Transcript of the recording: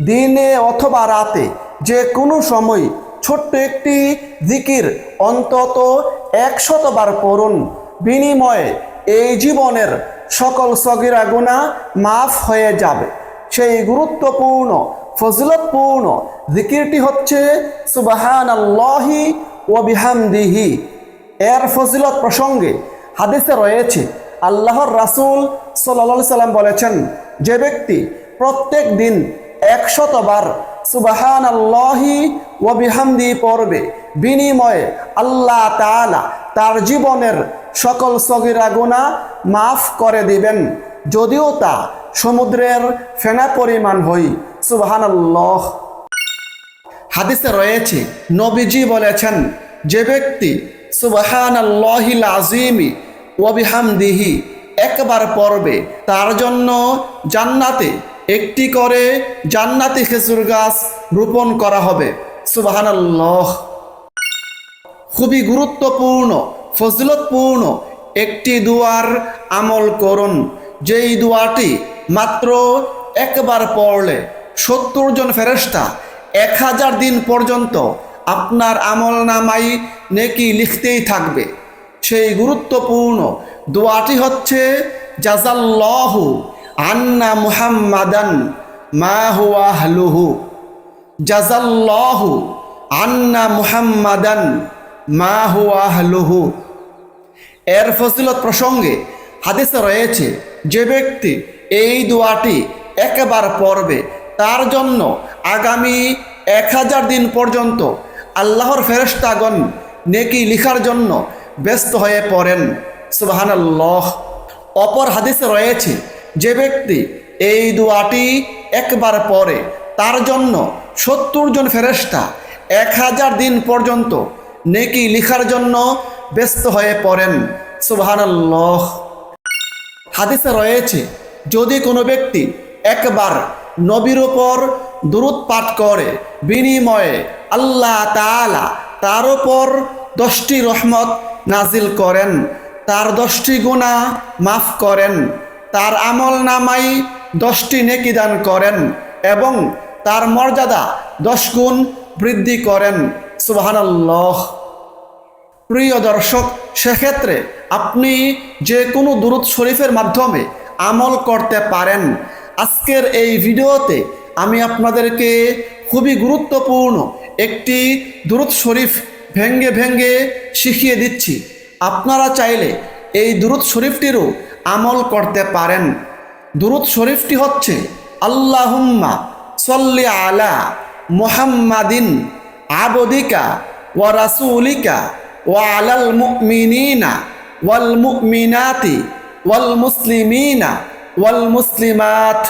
দিনে অথবা রাতে যে কোনো সময় ছোট্ট একটি জিকির অন্তত একশতবার পড়ুন বিনিময়ে এই জীবনের সকল সগিরা গুণা মাফ হয়ে যাবে। সেই গুরুত্বপূর্ণ, ফজিলতপূর্ণ জিকিরটি হচ্ছে সুবাহান আল্লাহি ও বিহামদিহি। এর ফজিলত প্রসঙ্গে হাদিসে রয়েছে, আল্লাহর রাসূল সাল্লাল্লাহু সাল্লাম বলেছেন, যে ব্যক্তি প্রত্যেক দিন একশতবার সুবাহান আল্লাহি ও বিহামদি পড়বে। বিনিময়ে আল্লাহ তাআলা তার জীবনের সকল সগিরা গুণা মাফ করে দিবেন। যদিও তা সমুদ্রের ফেনা পরিমাণ হই সুবাহান আল্লাহ হাদিসে রয়েছে, নবীজি বলেছেন, যে ব্যক্তি সুবাহান আল্লাহিল আজিমি ওবিহামদিহি একবার পড়বে, তার জন্য জান্নাতে একটি করে জান্নাতি খেজুর গাছ রোপণ করা হবে। সুবাহান আল্লাহ খুবই গুরুত্বপূর্ণ, ফজলতপূর্ণ একটি দুয়ার আমল করুন। যেই দুয়াটি মাত্র একবার পড়লে সত্তর জন ফেরেস্তা এক হাজার দিন পর্যন্ত আপনার আমল নামাই নেকি লিখতেই থাকবে। সেই গুরুত্বপূর্ণ দোয়াটি হচ্ছে জাজাল্লাহু আন্না মুহাম্মাদান মা হুয়া হলুহু জাজাল্লাহু আন্না মুহাম্মাদান মা হুয়া এর ফজিলত প্রসঙ্গে হাদিসে রয়েছে, যে ব্যক্তি এই দোয়াটি একবার পড়বে, তার জন্য আগামী এক হাজার দিন পর্যন্ত আল্লাহর ফেরেশতাগণ নেকি লিখার জন্য ব্যস্ত হয়ে পড়েন। সুবাহানাল্লাহ। অপর হাদিসে রয়েছে যে ব্যক্তি এই দোয়াটি একবার পরে তার জন্য সত্তর জন ফেরেশতা এক হাজার দিন পর্যন্ত নেকি লিখার জন্য ব্যস্ত হয়ে পড়েন। সুবাহানাল্লাহ। হাদিসে রয়েছে, যদি কোনো ব্যক্তি একবার নবীর ওপর দুরুদ পাঠ করে, বিনিময়ে আল্লাহ তাআলা তার ওপর দশটি রহমত নাজিল করেন, তার দশটি গুণা মাফ করেন। তার আমল নামাই দশটি নেকি দান করেন এবং তার মর্যাদা দশ গুণ বৃদ্ধি করেন। সুবহানাল্লাহ। প্রিয় দর্শক, সেক্ষেত্রে আপনি যে কোনো দুরুদ শরীফের মাধ্যমে আমল করতে পারেন। আজকের এই ভিডিওতে আমি আপনাদেরকে খুবই গুরুত্বপূর্ণ একটি দুরুদ শরীফ ভেঙ্গে ভেঙ্গে শিখিয়ে দিচ্ছি। আপনারা চাইলে এই দুরুদ শরীফটিরও আমল করতে পারেন। দুরুদ শরীফটি হচ্ছে, আল্লাহুম্মা সল্লি আলা মোহাম্মাদিন আবদিকা ওয়া রাসূলিকা ওয়া আলাল মুমিনিনা ওয়াল মুমিনাতি ওয়াল মুসলিমিনা ওয়াল মুসলিমাত।